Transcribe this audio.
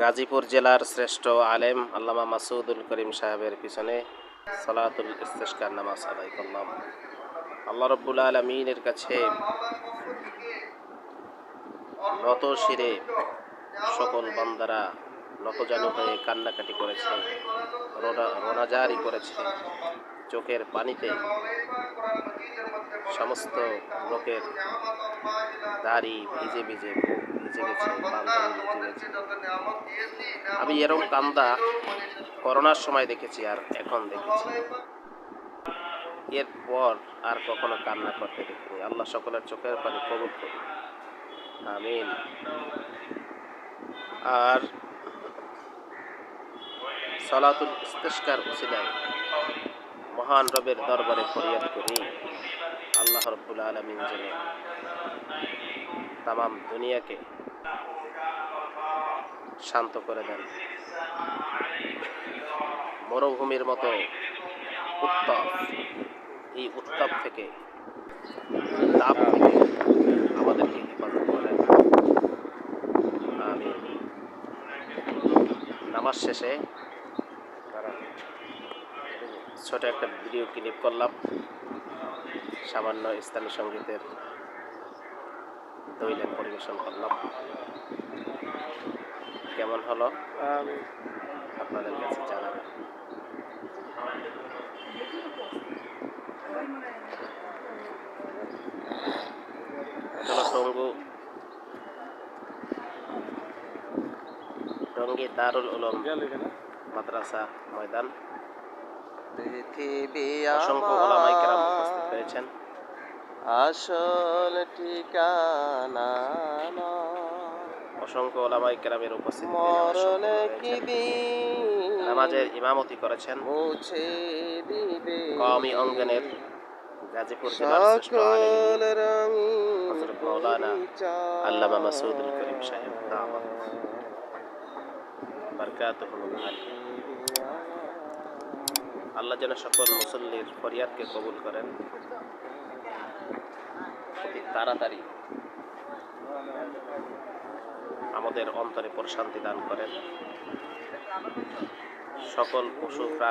গাজীপুর জেলার শ্রেষ্ঠ আলেম আল্লামা মাসুদুল করিম সাহেবের পিছনে সালাতুল ইস্তেস্কার নামাজ আদায় করলাম। আল্লাহ রব্বুল আলমিনের কাছে নত শিরে সকল বান্দারা নতজানু হয়ে কান্নাকাটি করেছে, রোনা- রোনাজারি করেছে। চোখের পানিতে সমস্ত লোকের দাড়ি ভিজে ভিজে আমি এরকম কান্দা করোনার সময় দেখেছি আর এখন দেখেছি। এরপর আর কখনো কান্না করতে দেখিনি। আল্লাহ সকলের চোখের পানি কবুল করুন। আমিন। আর সালাতুল ইস্তেস্কার উসিলায় মহান রবের দরবারে ফরিয়াদ করি। আল্লাহ রব্বুল আলমিন যেন তাম দুনিয়াকে শান্ত করে দেন। মরুভূমির মতো উত্তাপ, এই উত্তাপ থেকে, তাপ থেকে আমাদেরকে হেফাজত করেন আমি নামাজ শেষে ছোট একটা ভিডিও ক্লিপ করলাম। সামান্য ইসলামী সঙ্গীতের দৈলেন পরিবেশন করলাম। কেমন হলো? আপনাদের কাছে জানাবেন। টঙ্গু টঙ্গী দারুল উলুম মাদ্রাসা ময়দান। পৃথিবী অসংখ্য ওলামাই উপস্থিত হয়েছেন আসল ঠিকানা। অসংখ্য ওলামাই কেরামের উপস্থিতি মরণে কি দিন নামাজের ইমামতি করেছেন মুছে দিবে কওমি অঙ্গনের গাজীপুর জেলার শ্রেষ্ঠ আলেম সকল হযরত মাওলানা। আল্লামা মাসুদুল করিম সাহেব দাওয়াত বারকাতুহুল আলী আল্লাহ যেন সকল মুসল্লির ফরিয়াদকে কবুল করেন তাড়াতাড়ি আমাদের অন্তরে প্রশান্তি দান করেন। সকল পশু প্রাণী